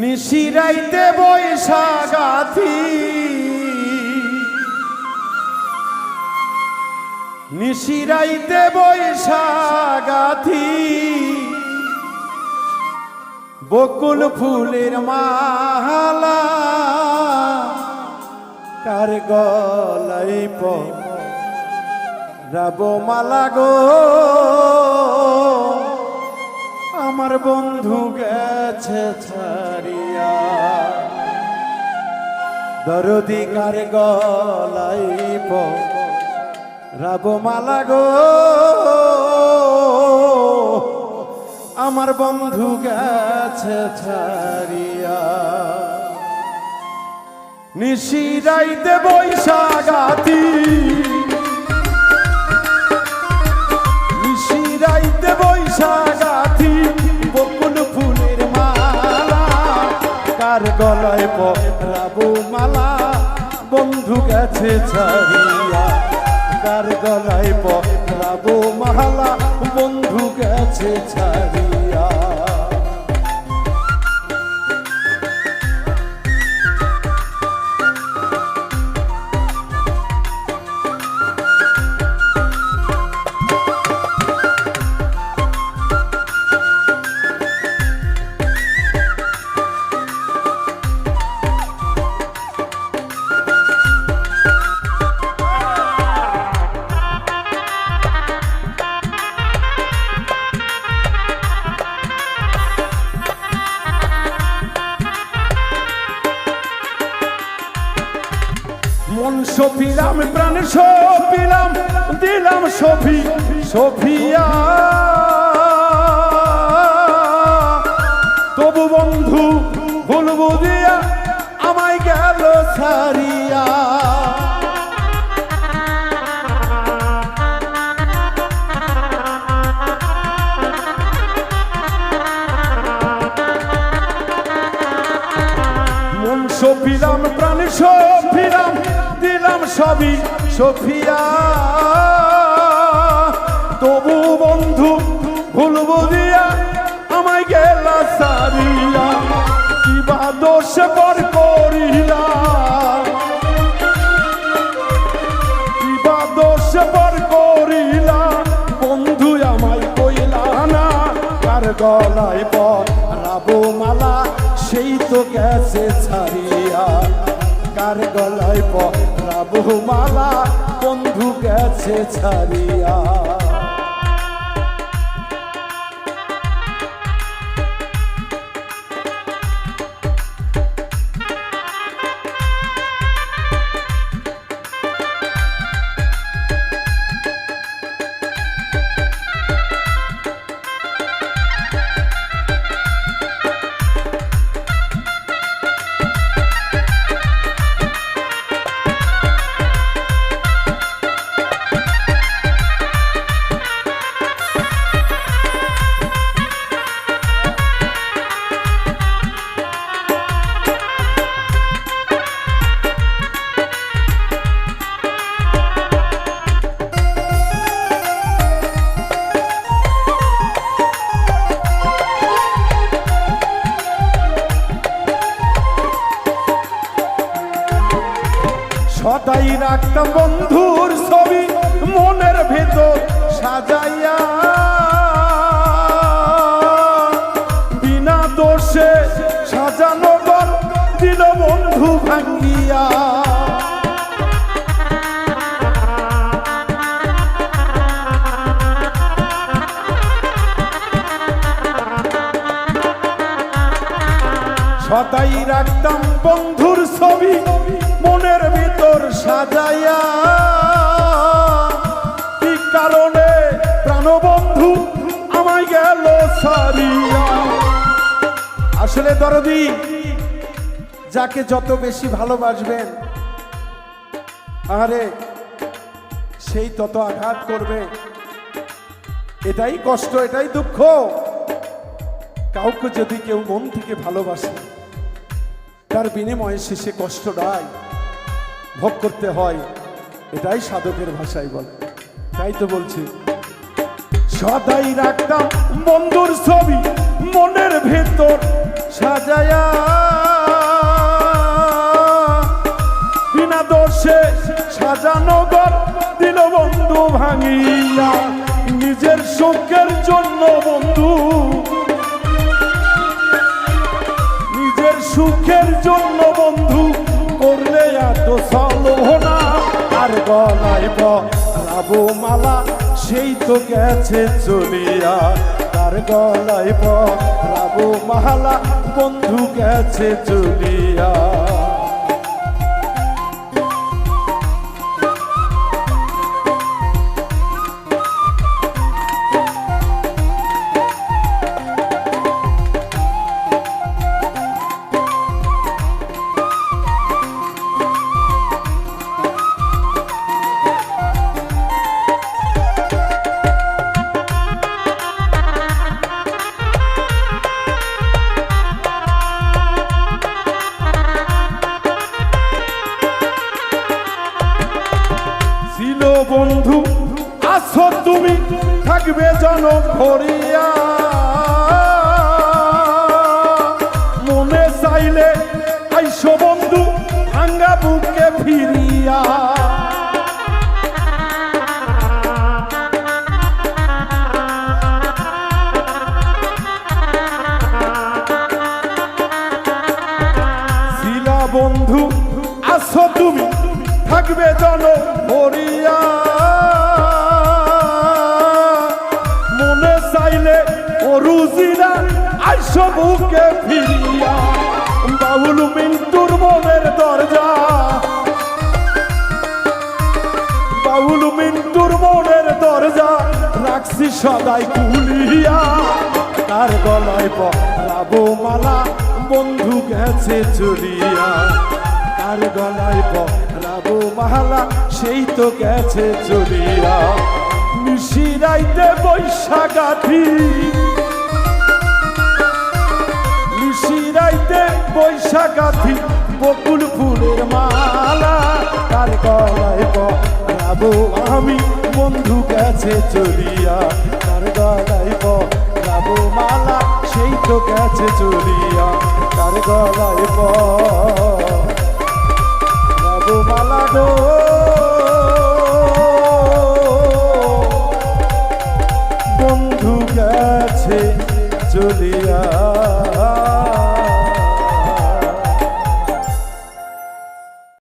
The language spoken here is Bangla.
নিশিরাইতে বৈশাগাথি। নিশিরাইতে বৈশাগাথি। বকুল ফুলের মালা কার গলাই প রাব মালা গো। আমার বন্ধু গেছে ছাড়িয়া। দরদি কার রাব মালা গো। আমার বন্ধু গেছে ছাড়িয়া। নিশিরাইতে বৈশাগাতি নিশিরাইতে বৈশাগাতি পরাবো মালা বন্ধু গেছে ছাড়িয়া গার গলায় পরাবো মালা বন্ধু গেছে ছাড়িয়া। সফিলাম প্রাণ সফিলাম দিলাম সফি, সফিয়া। তবু বন্ধু, ভুল বুঝিয়া আমায় গেল সারিয়া মন সফিলাম প্রাণ সফিলাম দিলাম সবই সফিয়া। তবু বন্ধু ভুল বুঝিয়া আমায় গেলা সারিয়া, কিবা দোষ পর করিলা। কিবা দোষ পর করিলা, বন্ধু আমায় কইলা না, কার গলায় পর রাবো মালা, সেই তো গেছে ছাড়িয়া। কার গলায় পর রাবো মালা? বন্ধু গেছে ছাড়িয়া। রাখতাম বন্ধুর ছবি মনের ভেতর সাজাইয়া। বিনা দোষে সাজানো গল দিল বন্ধু ভাঙ্গিয়া। সদাই রাখতাম বন্ধুর ছবি মনের সাজাইয়া, কি কারণে প্রাণবন্ধু আমায় গেল সারিয়া আসলে দরদি, যাকে যত বেশি ভালোবাসবেন আরে সেই তত আঘাত করবে। এটাই কষ্ট, এটাই দুঃখ। কাউকে যদি কেউ মন থেকে ভালোবাসে, তার বিনিময়ে শেষে কষ্টটাই ভোগ করতে হয়, এটাই সাধকের ভাষায় বলে। তাই তো বলছি, সদাই রাখতাম বন্ধুর ছবি মনের ভেতর সাজায়া। বিনা দোষে সাজানো গর দিল বন্ধু ভাঙিয়া, নিজের সুখের জন্য বন্ধু। নিজের সুখের জন্য আর রাবু মালা সেই তো গেছে চলিয়া। তার গলায় রাবু মালা বন্ধু গেছে চলিয়া। থাকবে জন ভরিয়া। মনে চাইলে আইসো বন্ধু, ভাঙ্গা বুকে ফিরিয়া। বন্ধু আসো তুমি, থাকবে জন ভরিয়া। অরুজিরা আইসো বুকে ফিরিয়া, বাউল মিন্টুর মনের দরজা। বাউল মিন্টুর মনের দরজা রাখছি সদাই কুলিয়া তার গলায় পরাবো মালা, বন্ধু গেছে চলিয়া। তার গলায় পরাবো মালা, সেই তো গেছে চলিয়া। মিশিরাইতে বৈশাখাথি বৈশাখ আছি বকুল ফুলের মালা, তার গলায় পাবো আমি। বন্ধু গেছে চলিয়া, তার গলায় পাবো মালা, সেই তো গেছে চলিয়া, তার গলায় পরাবো